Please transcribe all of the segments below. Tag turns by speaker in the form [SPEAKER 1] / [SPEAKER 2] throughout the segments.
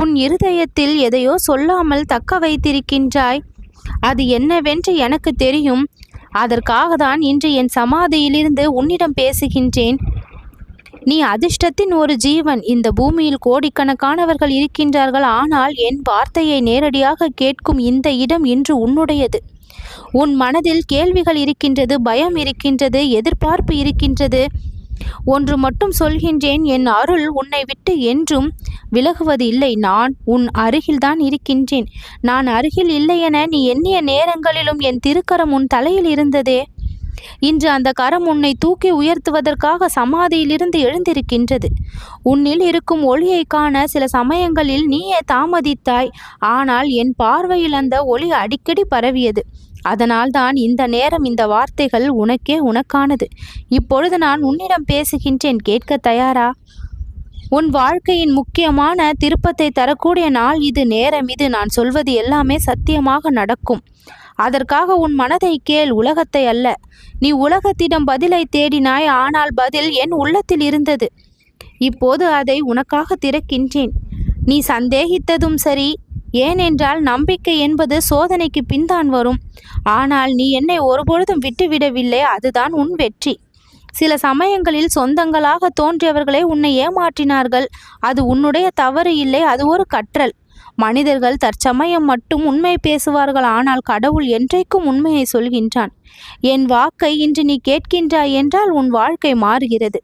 [SPEAKER 1] உன் இருதயத்தில் எதையோ சொல்லாமல் தக்க வைத்திருக்கின்றாய். அது என்னவென்று எனக்கு தெரியும். அதற்காக தான் இன்று என் சமாதியிலிருந்து உன்னிடம் பேசுகின்றேன். நீ அதிர்ஷ்டத்தின் ஒரு ஜீவன். இந்த பூமியில் கோடிக்கணக்கானவர்கள் இருக்கின்றார்கள். ஆனால் என் வார்த்தையை நேரடியாக கேட்கும் இந்த இடம் இன்று உன்னுடையது. உன் மனதில் கேள்விகள் இருக்கின்றது பயம் இருக்கின்றது எதிர்பார்ப்பு இருக்கின்றது. ஒன்று மட்டும் சொல்கின்றேன் என் அருள் உன்னை விட்டு என்றும் விலகுவது இல்லை. நான் உன் அருகில்தான் இருக்கின்றேன். நான் அருகில் இல்லை என நீ எண்ணிய நேரங்களிலும் என் திருக்கரம் உன் தலையில் இருந்ததே. இன்று அந்த கரம் உன்னை தூக்கி உயர்த்துவதற்காக சமாதியிலிருந்து எழுந்திருக்கின்றது. உன்னில் இருக்கும் ஒளியை காண சில சமயங்களில் நீயே தாமதித்தாய். ஆனால் என் பார்வையில் அந்த ஒளி அடிக்கடி பரவியது. அதனால்தான் இந்த நேரம் இந்த வார்த்தைகள் உனக்கே உனக்கானது. இப்பொழுது நான் உன்னிடம் பேசுகின்றேன் கேட்க தயாரா? உன் வாழ்க்கையின் முக்கியமான திருப்பத்தை தரக்கூடிய நாள் இது நேரம் இது. நான் சொல்வது எல்லாமே சத்தியமாக நடக்கும். அதற்காக உன் மனதை கேள் உலகத்தை அல்ல. நீ உலகத்திடம் பதிலை தேடினாய் ஆனால் பதில் என் உள்ளத்தில் இருந்தது. இப்போது அதை உனக்காக திறக்கின்றேன். நீ சந்தேகித்ததும் சரி ஏனென்றால் நம்பிக்கை என்பது சோதனைக்கு பின்தான் வரும். ஆனால் நீ என்னை ஒருபொழுதும் விட்டுவிடவில்லை அதுதான் உன் வெற்றி. சில சமயங்களில் சொந்தங்களாக தோன்றியவர்களே உன்னை ஏமாற்றினார்கள். அது உன்னுடைய தவறு இல்லை அது ஒரு கற்றல். மனிதர்கள் தற்சமயம் மட்டும் உண்மை பேசுவார்கள் ஆனால் கடவுள் என்றைக்கும் உண்மையை சொல்கின்றான். என் வாக்கை இன்று நீ கேட்கின்றாய் என்றால் உன் வாழ்க்கை மாறுகிறது.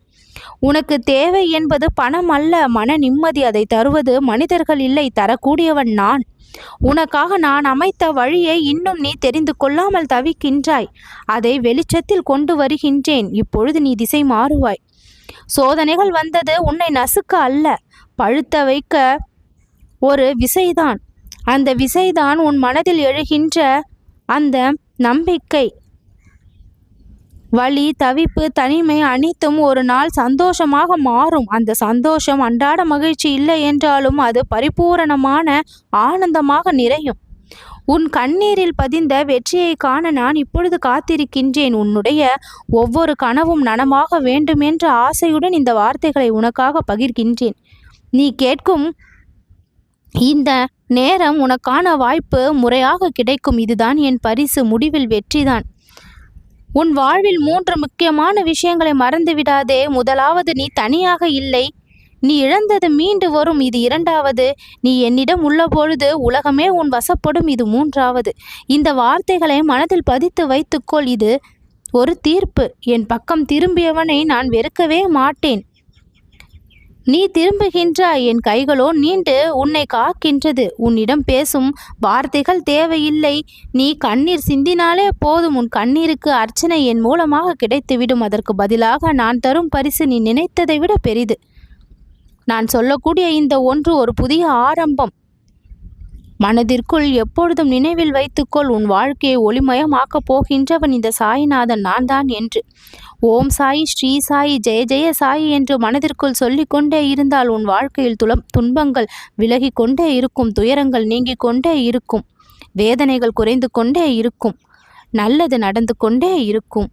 [SPEAKER 1] உனக்கு தேவை என்பது பணம் அல்ல. மன நிம்மதி அதை தருவது மனிதர்கள் இல்லை தரக்கூடியவன் நான். உனக்காக நான் அமைத்த வழியை இன்னும் நீ தெரிந்து கொள்ளாமல் தவிக்கின்றாய். அதை வெளிச்சத்தில் கொண்டு வருகின்றேன். இப்பொழுது நீ திசை மாறுவாய். சோதனைகள் வந்தது உன்னை நசுக்க அல்ல பழுத்த வைக்க ஒரு விசைதான். அந்த விசைதான் உன் மனதில் எழுகின்ற அந்த நம்பிக்கை. வலி தவிப்பு தனிமை அனைத்தும் ஒரு நாள் சந்தோஷமாக மாறும். அந்த சந்தோஷம் அன்றாட மகிழ்ச்சி இல்லை என்றாலும் அது பரிபூரணமான ஆனந்தமாக நிறையும். உன் கண்ணீரில் பதிந்த வெற்றியை காண நான் இப்பொழுது காத்திருக்கின்றேன். உன்னுடைய ஒவ்வொரு கனவும் நனமாக வேண்டும் என்ற ஆசையுடன் இந்த வார்த்தைகளை உனக்காக பகிர்கின்றேன். நீ கேட்கும் இந்த நேரம் உனக்கான வாய்ப்பு முறையாக கிடைக்கும். இதுதான் என் பரிசு. முடிவில் வெற்றிதான். உன் வாழ்வில் மூன்று முக்கியமான விஷயங்களை மறந்து விடாதே. முதலாவது நீ தனியாக இல்லை. நீ இழந்தது மீண்டு வரும் இது இரண்டாவது. நீ என்னிடம் உள்ள பொழுது உலகமே உன் வசப்படும் இது மூன்றாவது. இந்த வார்த்தைகளை மனதில் பதித்து வைத்துக்கொள் இது ஒரு தீர்ப்பு. என் பக்கம் திரும்பியவனை நான் வெறுக்கவே மாட்டேன். நீ திரும்புகின்றாய் என் கைகளோ நீண்டு உன்னை காக்கின்றது. உன்னிடம் பேசும் வார்த்தைகள் தேவையில்லை. நீ கண்ணீர் சிந்தினாலே போதும். உன் கண்ணீருக்கு அர்ச்சனை என் மூலமாக கிடைத்துவிடும். அதற்கு பதிலாக நான் தரும் பரிசு நீ நினைத்ததை விட பெரிது. நான் சொல்லக்கூடிய இந்த ஒன்று ஒரு புதிய ஆரம்பம். மனதிற்குள் எப்பொழுதும் நினைவில் வைத்துக்கொள் உன் வாழ்க்கையை ஒளிமயமாக்கப் போகின்றவன் இந்த சாய்நாதன் நான் தான் என்று. ஓம் சாய் ஸ்ரீ சாயி ஜெய ஜெய சாயி என்று மனதிற்குள் சொல்லிக்கொண்டே இருந்தால் உன் வாழ்க்கையில் துலம் துன்பங்கள் விலகி கொண்டே இருக்கும் துயரங்கள் நீங்கிக் கொண்டே இருக்கும் வேதனைகள் குறைந்து கொண்டே இருக்கும் நல்லது நடந்து கொண்டே இருக்கும்.